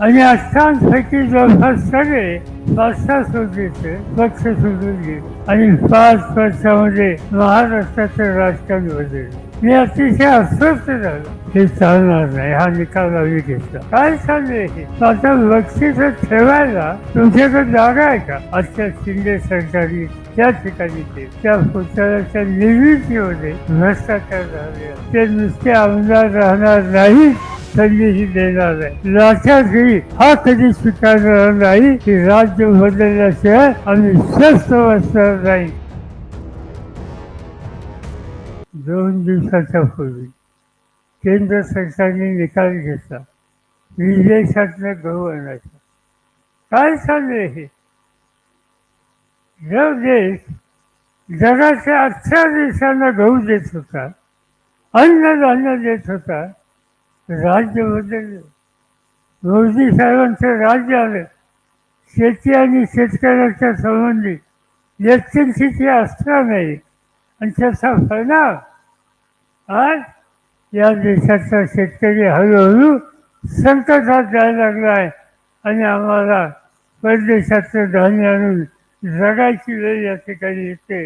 आणि अष्टांपैकी जवळपास सगळे पाच सुधीचे पक्ष सुधून गेले आणि पाच वर्षामध्ये महाराष्ट्राचं राजकारण होते मी अतिशय अस्वस्थ झालो. हे चालणार नाही. हा निकाल आम्ही घेतला. काय चाललंय हे? आता बक्षीस ठेवायला तुमच्याकडे जागा आहे का? आजच्या शिंदे सरकारी त्या ठिकाणी ते त्या पुतळ्याच्या निर्मितीमध्ये भ्रष्टाचार झाले ते नुसते आमदार राहणार नाही संधीही देणार आहे. लाचागिरी हा कधी स्वीकारणार नाही की राज्य बदलल्याशिवाय आम्ही स्वस्थ बसणार नाही. दोन दिवसाच्या पूर्वी केंद्र सरकारने निकाल घेतला. विदेशातनं गहू आणायचा काय चाललंय हे? जो देश जगाच्या अठरा देशांना गहू देत होता अन्नधान्य देत होता राज्य बदललं. मोदी साहेबांचं राज्य आलं. शेती आणि शेतकऱ्याच्या संबंधी शेती असणार नाही. आणि त्याचा फायदा आज या देशाचा शेतकरी हळूहळू संकटात जायला लागला आहे. आणि आम्हाला परदेशाचं धान्य आणून जगायची वेळ या ठिकाणी येते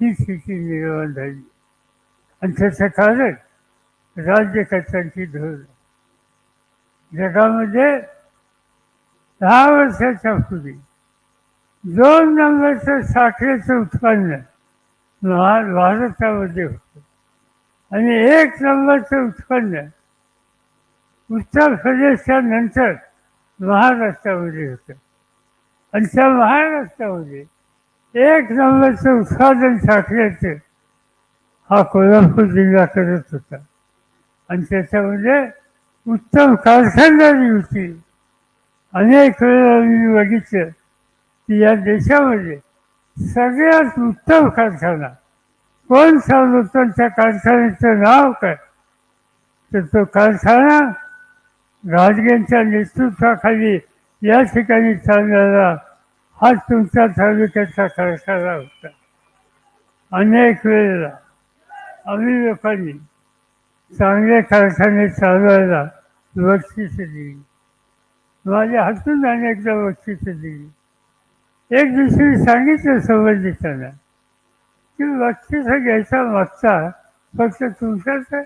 ही स्थिती निर्माण झाली. आणि त्याचं कारण राज्यकर्त्यांची धोर जगामध्ये दहा वर्षाच्या पूर्वी दोन नंबरचं साखरेचं उत्पन्न भा- भारतामध्ये होतं. आणि एक नंबरचं उत्पन्न उत्तर प्रदेशच्या नंतर महाराष्ट्रामध्ये होतं. आणि त्या महाराष्ट्रामध्ये एक नंबरचं उत्पादन साखरेचं हा कोल्हापूर जिल्हा करत होता. आणि त्याच्यामध्ये म्हणजे उत्तम कारखानदारी होती. अनेक वेळा मी बघितलं की या देशामध्ये सगळ्यात उत्तम कारखाना. कोण सांगतो त्या कारखान्याचं नाव काय? तर तो कारखाना राजगेंच्या नेतृत्वाखाली या ठिकाणी चाललेला हा तुमच्या तालुक्याचा कारखाना होता. अनेक वेळेला आम्ही लोकांनी चांगले कारखाने चालवायला बक्षिसं दिली. माझ्या हातून अनेकदा बक्षिसं दिली. एक दुसरी सांगितलं संबंधितांना की बक्षिसं घ्यायचा मागचा फक्त तुमचाच आहे?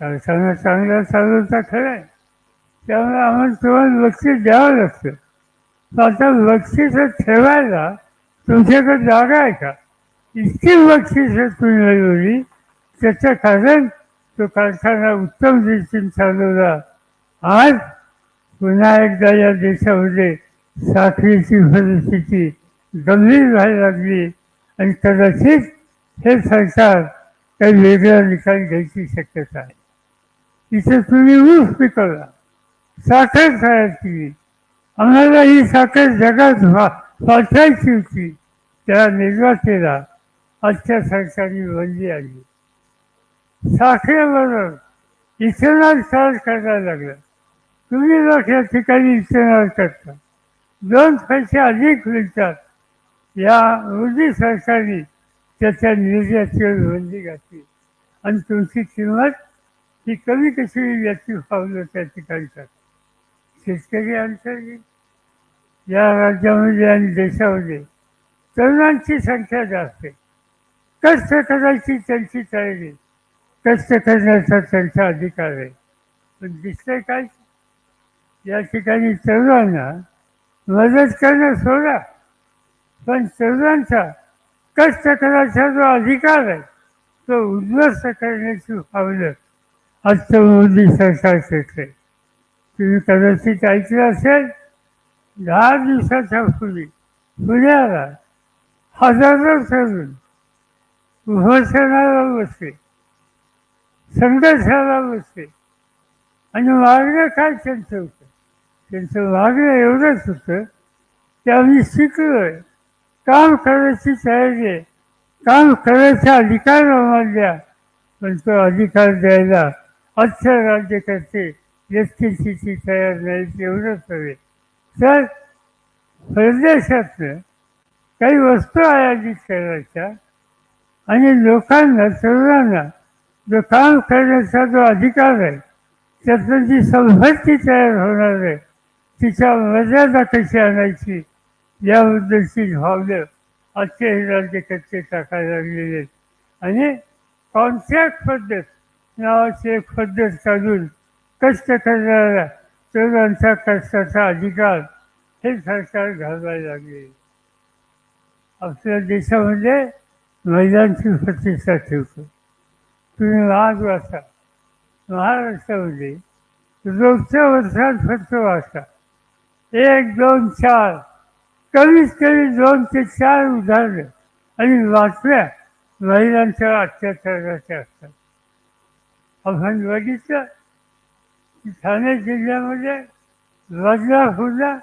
कारखाना चांगला चालवता खरं आहे. त्यामुळे आम्हाला तुम्हाला बक्षीस द्यावं लागतं. आता बक्षिसं ठेवायला तुमच्याकडे जागा आहे का? इतकी बक्षिसं तुम्ही मिळवली त्याचं कारण तो कारखाना उत्तम रीतीने चालवला. आज पुन्हा एकदा या देशामध्ये साखरेची परिस्थिती गंभीर व्हायला लागली आणि कदाचित हे सरकार काही वेगळा निकाल घ्यायची शक्यता आहे. इथे तुम्ही ऊस पिकवला. साखर तयार केली. आम्हाला ही साखर जगात वाचायची होती. त्या निर्वातेला आजच्या सरकारने बंदी आली साखरेबरोबर इथेनॉल तयार करायला लागलं. तुम्ही लोक या ठिकाणी इथेनॉल करता. दोन पैसे अधिक मिळतात. या मोदी सरकारने त्याच्या निर्यातीवर बंदी घातली. आणि तुमची किंमत ही कमी कशी याची पावलं त्या ठिकाणी शेतकरी अंतर्गत या राज्यामध्ये आणि देशामध्ये तरुणांची संख्या जास्त आहे. कष्ट करायची त्यांची तयारी. कष्ट करण्याचा त्यांचा अधिकार आहे. पण दिसतंय काय? या ठिकाणी तरुणांना मदत करणं सोडा. पण तरुणांचा कष्ट करायचा जो अधिकार आहे तो उद्ध्वस्त करण्याची पावलं आजचं मोदी सरकार करते तुम्ही कदाचित ऐकलं असेल दहा दिवसाच्या पूर्वी पुण्याला हजारो तरुण उपोषणाला बसले संघर्षाला बसते. आणि मागणं काय त्यांचं होतं? त्यांचं मागणं एवढंच होतं की आम्ही शिकलोय. काम करायची तयारी आहे. काम करायचा अधिकार आम्हाला द्या पण तो अधिकार द्यायला आजच्या राज्यकर्ते व्यक्तीची तयार नाही एवढंच हवे तर परदेशातनं काही वस्तू आयातीत करायच्या आणि लोकांना सर्वांना जो काम करण्याचा जो अधिकार आहे त्यातनं जी संपत्ती तयार होणार आहे तिच्या मर्यादा कशी आणायची याबद्दलची भावलं आजचे हे राज्यकर्ते टाकायला लागलेले आहेत. आणि कॉन्ट्रॅक्ट पद्धत नावाची एक पद्धत चालून कष्ट करणाऱ्या तरुणांचा कष्टाचा अधिकार हे सरकार घालवायला लागले. आपल्या देशामध्ये महिलांची प्रतिष्ठा ठेवतो. तुम्ही आज वाचा महाराष्ट्रामध्ये रोजच्या वर्षात फक्त वाचा एक दोन चार. कमीत कमी दोन ते चार उदाहरणं आणि बातम्या महिलांच्या अत्याचाराच्या असतात. आपण बघितलं की ठाणे जिल्ह्यामध्ये बदलापूरला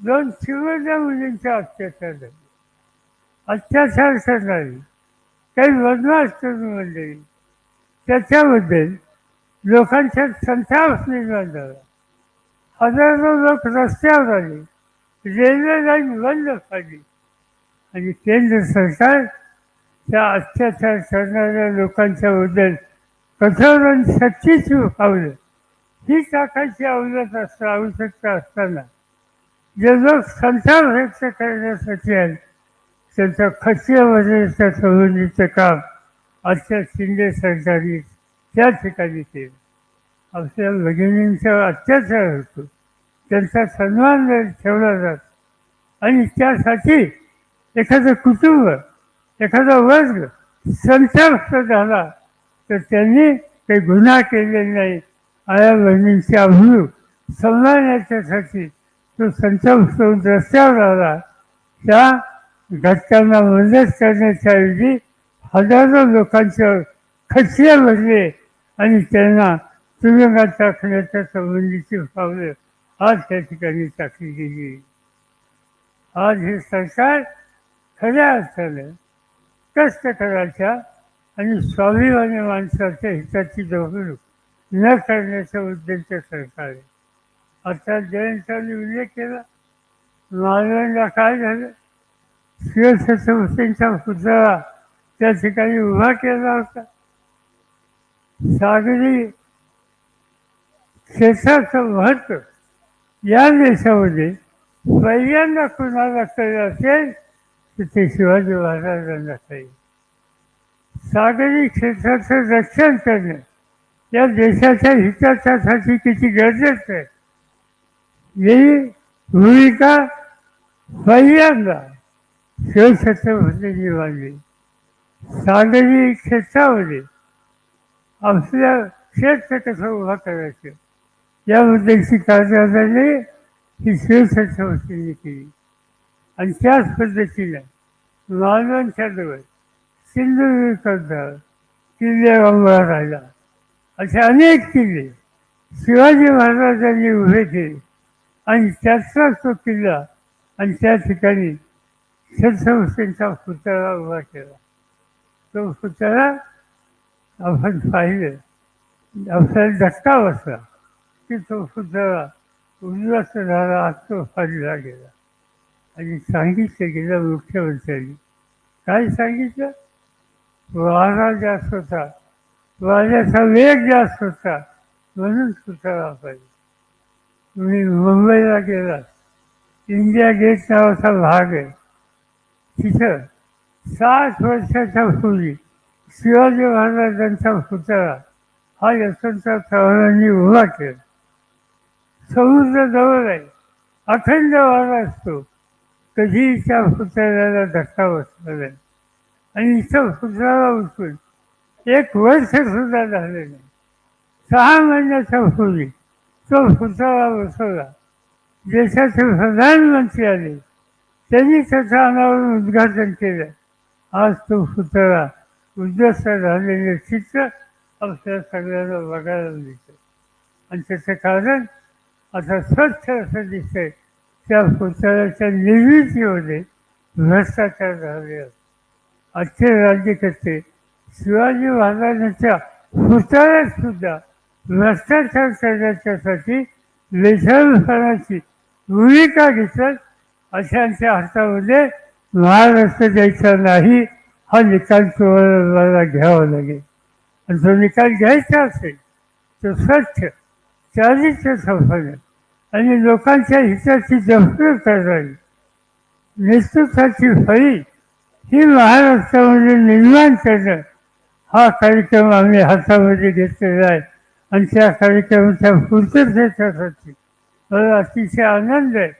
दोन शिवच्या मुलींचा अत्याचार झाले. अत्याचार करणारी काही बदमाश तरुण मंडळी त्याच्याबद्दल लोकांच्या संताप निर्माण झाला हजारो लोक रस्त्यावर आले रेल्वे लाईन बंद पाडली. आणि केंद्र सरकार त्या अत्याचार करणाऱ्या लोकांच्या बद्दल कठोर आणि सच्चीच पावलं. ही टाकायची अवलत असता आवश्यकता असताना जे लोक संताप व्यक्त करण्यासाठी आले त्यांच्या खचल्यामध्ये संबंधीचं काम आजच्या शिंदे सरकारने त्या ठिकाणी केलं आपल्या भगिनींचा अत्याचार होतो. त्यांचा सन्मान ठेवला जातो आणि त्यासाठी एखादं कुटुंब एखादा वर्ग संतप्त झाला तर त्यांनी काही गुन्हा केले नाही आया बहिणींची अभियोग संभाळण्याच्यासाठी तो संतप्त होऊन रस्त्यावर आला. त्या घटकांना मदत करण्याच्या ऐवजी हजारो लोकांच्या खचले भरले आणि त्यांना तुरुंगात टाकण्याच्या संबंधीची पावलं आज त्या ठिकाणी टाकली गेली. आज हे सरकार खऱ्या अर्थानं कष्ट करायच्या आणि स्वाभिमानी माणसाच्या हिताची जवळूक न करण्याच्या उद्देश सरकार आहे. आता जयंतांनी उल्लेख केला मालवणला काय झालं? शिवछत्रपतींचा पुतळा त्या ठिकाणी उभा केला होता. सागरी क्षेत्राचं महत्त्व या देशामध्ये पहिल्यांदा कुणाला कळलं असेल तर ते शिवाजी महाराजांना कळेल सागरी क्षेत्राचं रक्षण करणं या देशाच्या हिताच्यासाठी किती गरजेचं आहे? ही भूमिका पहिल्यांदा शिवछत्रपतींनी मांडली सागरी क्षेत्रामध्ये आपल्या क्षेत्र कसं उभा करायचं. याबद्दलची कार्यवाही ही शिवछत्रपतींनी केली. आणि त्याच पद्धतीनं मालवणच्या जवळ सिंधुदुर्गचा किल्ले बांबळा राहिला असे अनेक किल्ले शिवाजी महाराजांनी उभे केले. आणि त्याचाच तो किल्ला आणि त्या ठिकाणी छत्रपतींचा पुतळा उभा केला. तो पुतळा आपण पाहिलं. आपल्याला धक्का बसला. की तो पुतळा उद्वस्त झाला आज तो फाडला गेला. आणि सांगितलं गेलं मुख्यमंत्र्यांनी. काय सांगितलं? वारा जास्त होता. वाऱ्याचा वेग जास्त होता. म्हणून पुतळा पाहिजे तुम्ही मुंबईला गेलात. इंडिया गेट नावाचा भाग आहे. तिथं साठ वर्षाच्या पूर्वी शिवाजी महाराजांचा पुतळा. हा यशवंतराव चव्हाणांनी उभा केला. समुद्र जवळ आहे. अखंड वारा असतो. कधीही त्या पुतळ्याला धक्का बसला नाही. आणि इथं पुतळ्याला उचलून एक वर्ष सुद्धा झाले नाही. सहा महिन्याच्या पूर्वी तो पुतळा बसवला. देशाचे प्रधानमंत्री आले. त्यांनी त्याचं अनावरण उद्घाटन केलं. आज तो पुतळा उद्ध्वस्त झालेले चित्र आपल्या सगळ्यांना बघायला मिळतं आणि त्याचं कारण आता स्वच्छ असं दिसतंय. त्या पुतळ्याच्या निर्मितीमध्ये भ्रष्टाचार झाले. आजचे राज्यकर्ते शिवाजी महाराजांच्या पुतळ्यात सुद्धा भ्रष्टाचार करण्याच्यासाठी लेझरपणाची भूमिका घेतात अशांच्या हातामध्ये महाराष्ट्र द्यायचा नाही हा निकाल तुम्हाला घ्यावा लागेल. आणि जो निकाल घ्यायचा असेल तो स्वच्छ चारित्र्य संपादन आणि लोकांच्या हिताची जपणूक करावी नेतृत्वाची फळी ही महाराष्ट्रामध्ये निर्माण करणं हा कार्यक्रम आम्ही हातामध्ये घेतलेला आहे. आणि त्या कार्यक्रमाच्या पूर्ततेसाठी मला अतिशय आनंद आहे.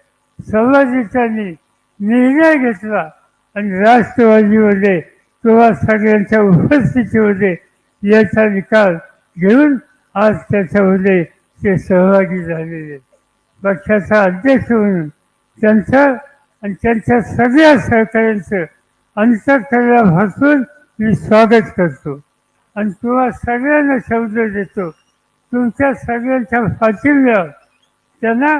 समाजाच्यानी निर्णय घेतला. आणि राष्ट्रवादीमध्ये किंवा सगळ्यांच्या उपस्थितीमध्ये याचा निकाल घेऊन आज त्याच्यामध्ये ते सहभागी झालेले. पक्षाचा अध्यक्ष म्हणून त्यांचं आणि त्यांच्या सगळ्या सहकाऱ्यांचं अंतकरणापासून मी स्वागत करतो. आणि तुम्हा सगळ्यांना शब्द देतो. तुमच्या सगळ्यांच्या पाठिंब्यावर त्यांना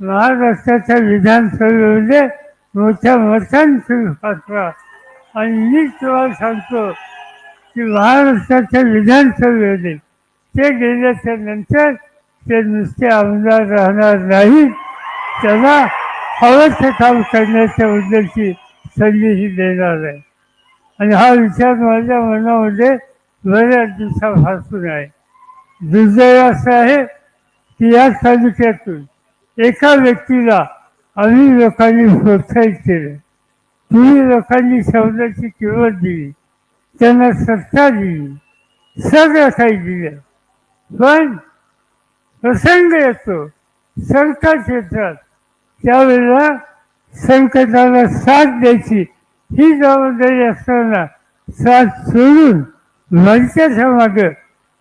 महाराष्ट्राच्या विधानसभेमध्ये मोठ्या मतांची पाठवा आणि मी तुम्हाला सांगतो की महाराष्ट्राच्या विधानसभेमध्ये ते गेल्याच्यानंतर ते नुसते आमदार राहणार नाही त्याला हवं काम करण्याच्या उद्देशी संधीही देणार आहे. आणि हा विचार माझ्या मनामध्ये बऱ्याच दिवसापासून आहे. दुर्दैव असं आहे की या तालुक्यातून एका व्यक्तीला आम्ही लोकांनी प्रोत्साहित केलं. तुम्ही लोकांनी शब्दाची किंमत दिली. त्यांना सत्ता दिली. सगळं काही दिलं. पण प्रसंग येतो. संकट येतात. त्यावेळेला संकटाला साथ द्यायची ही जबाबदारी असताना साथ सोडून भविष्याच्या मागं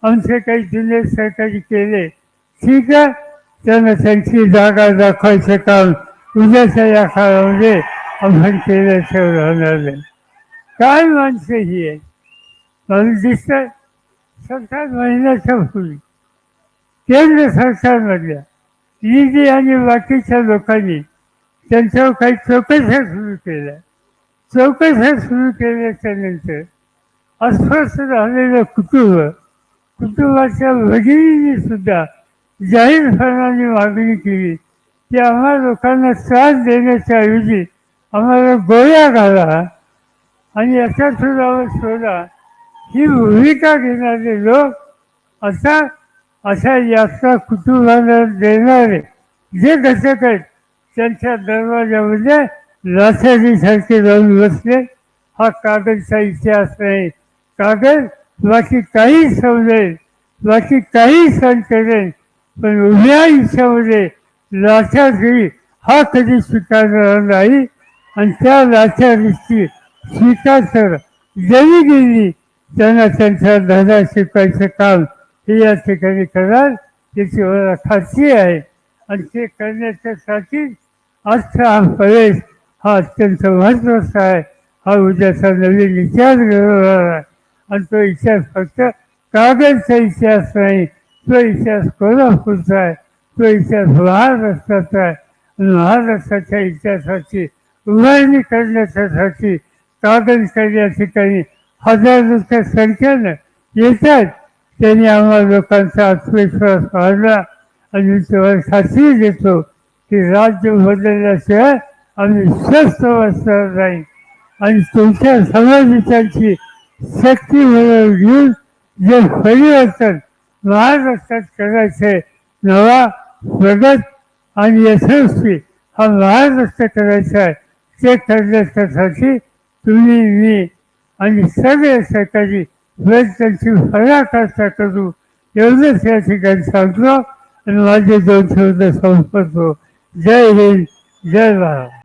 आमचे काही जुने सरकारी केले. ठीक आहे. त्यांना त्यांची जागा दाखवायचं काम उद्याच्या या काळामध्ये आपण केल्याशिवाय राहणार नाही काय माणसं ही आहे मला दिसतं सरकार महिन्याच्या पूर्वी केंद्र सरकारमधल्या ईडी आणि बाकीच्या लोकांनी त्यांच्यावर काही चौकशा सुरू केल्या. चौकशा सुरू केल्याच्यानंतर अस्वस्थ राहिलेलं कुटुंब कुटुंबाच्या भगिनींनी सुद्धा जाहीरपणाने मागणी केली. की आम्हा लोकांना त्रास देण्याच्या ऐवजी आम्हाला गोळ्या घाला आणि याचा सुद्धा शोधा ही भूमिका घेणारे लोक असा अशा यात्रा कुटुंबाला देणारे जे घटक आहेत त्यांच्या दरवाजामध्ये लाथारीसारखे जाऊन बसले. हा कागदचा इतिहास नाही कागद बाकी काही समजेल बाकी काही सण करेल पण उभ्या इच्छामध्ये लाथारी हा कधी स्वीकारणार नाही. आणि त्या लाचारीची स्वीकार तर जरी गेली त्यांना त्यांचा धंदा शिकवायचं काम हे या ठिकाणी कराल त्याची मला खात्री आहे. आणि ते करण्याच्यासाठी अर्थ हा प्रवेश हा अत्यंत महत्त्वाचा आहे. हा उद्याचा नवीन इतिहास घडवणार आहे. आणि तो इतिहास फक्त कागदचा इतिहास नाही तो इतिहास कोल्हापूरचा आहे. तो इतिहास महाराष्ट्राचा आहे लहान रस्त्याच्या इतिहासाची उभारणी करण्याच्यासाठी कागद या ठिकाणी हजारोच्या संख्येनं येतात. त्यांनी आम्हाला लोकांचा आत्मविश्वास वाढला. आणि तेव्हा तुम्हाला खात्री देतो की राज्य बदलल्याशिवाय आम्ही स्वस्थ बसणार नाही. आणि तुमच्या समाजाची शक्ती म्हणून घेऊन जे परिवर्तन महाराष्ट्रात करायचे नवा प्रगत आणि यशस्वी हा महाराष्ट्र करायचा आहे. ते ठरण्यासाठी तुम्ही मी आणि सगळे सहकारी त्यांची फळाकाष्टा करू एवढंच या ठिकाणी सांगतो आणि माझे दोन शब्द संपतो जय हिंद जय महाराज